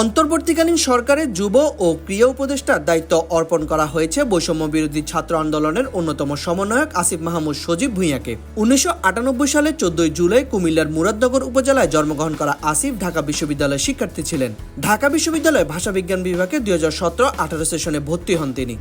অন্তর্বর্তীকালীন সরকারের যুব ও ক্রিয়া উপদেষ্টার দায়িত্ব অর্পণ করা হয়েছে বৈষম্য বিরোধী ছাত্র আন্দোলনের অন্যতম সমন্বয়ক আসিফ মাহমুদ সজীব ভূঁইয়াকে। উনিশশো সালে চোদ্দই জুলাই কুমিল্লার মুরাদনগর উপজেলায় জন্মগ্রহণ করা আসিফ ঢাকা বিশ্ববিদ্যালয়ের শিক্ষার্থী ছিলেন। ঢাকা বিশ্ববিদ্যালয়ে ভাষাবিজ্ঞান বিভাগে দুই হাজার সতেরো আঠারো সেশনে ভর্তি হন তিনি।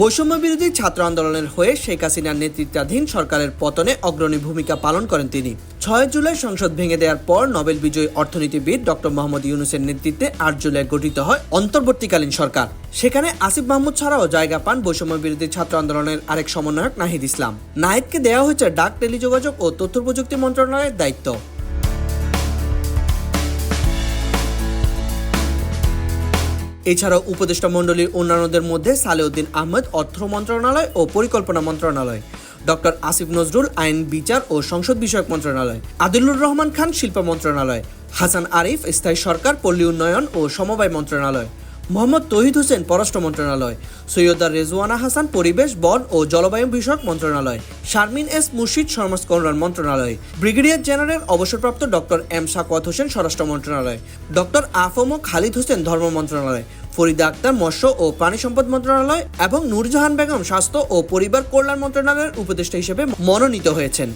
বৈষম্য বিরোধী ছাত্র আন্দোলনের হয়ে শেখ হাসিনার নেতৃত্বাধীন সরকারের পতনে অগ্রণী ভূমিকা পালন করেন তিনি। ছয় জুলাই সংসদ ভেঙে দেওয়ার পর নোবেল বিজয়ী অর্থনীতিবিদ ডক্টর মোহাম্মদ ইউনুসের নেতৃত্বে আট জুলাই গঠিত হয় অন্তর্বর্তীকালীন সরকার। সেখানে আসিফ মাহমুদ ছাড়াও জায়গা পান বৈষম্য বিরোধী ছাত্র আন্দোলনের আরেক সমন্বয়ক নাহিদ ইসলাম। নাহিদকে দেওয়া হয়েছে ডাক টেলিযোগাযোগ ও তথ্য প্রযুক্তি মন্ত্রণালয়ের দায়িত্ব। এছাড়াও উপদেষ্টা মণ্ডলীর অন্যান্যদের মধ্যে সালেউদ্দিন আহমেদ, অর্থ মন্ত্রণালয় ও পরিকল্পনা মন্ত্রণালয়। ডক্টর আসিফ নজরুল, আইন, বিচার ও সংসদ বিষয়ক মন্ত্রণালয়। আদিলুর রহমান খান, শিল্প মন্ত্রণালয়। হাসান আরিফ, স্থায়ী সরকার, পল্লী উন্নয়ন ও সমবায় মন্ত্রণালয়। মোহাম্মদ তহিদ হোসেন পররাষ্ট্র মন্ত্রণালয়, সৈয়দা রেজওয়ানা হাসান পরিবেশ বন ও জলবায়ু বিষয়ক মন্ত্রণালয়, শারমিন এস মুর্শিদ কল্যাণ মন্ত্রণালয়, ব্রিগেডিয়ার জেনারেল অবসরপ্রাপ্ত ডক্টর এম সাকওয়াত হোসেন স্বরাষ্ট্র মন্ত্রণালয়, ডক্টর আফম খালিদ হোসেন ধর্ম মন্ত্রণালয়, ফরিদা আক্তার মৎস্য ও প্রাণী সম্পদ মন্ত্রণালয় এবং নূরজাহান বেগম স্বাস্থ্য ও পরিবার কল্যাণ মন্ত্রণালয়ের উপদেষ্টা হিসেবে মনোনীত হয়েছেন।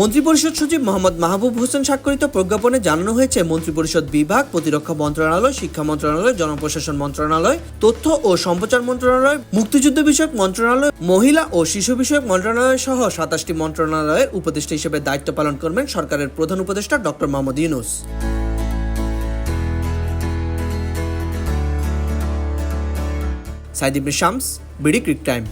মন্ত্রিপরিষদ সচিব মোহাম্মদ মাহবুব হোসেন স্বাক্ষরিত প্রজ্ঞাপনে জানানো হয়েছে, মন্ত্রিপরিষদ বিভাগ, প্রতিরক্ষা মন্ত্রণালয়, শিক্ষা মন্ত্রণালয়, জনপ্রশাসন মন্ত্রণালয়, তথ্য ও সম্প্রচার মন্ত্রণালয়, মুক্তিযুদ্ধ বিষয়ক মন্ত্রণালয়, মহিলা ও শিশু বিষয়ক মন্ত্রণালয় সহ সাতাশটি মন্ত্রণালয়ের উপদেষ্টা হিসেবে দায়িত্ব পালন করবেন সরকারের প্রধান উপদেষ্টা doctor Mohammad Yunus. Saeed Ibne Shams, BD cric time.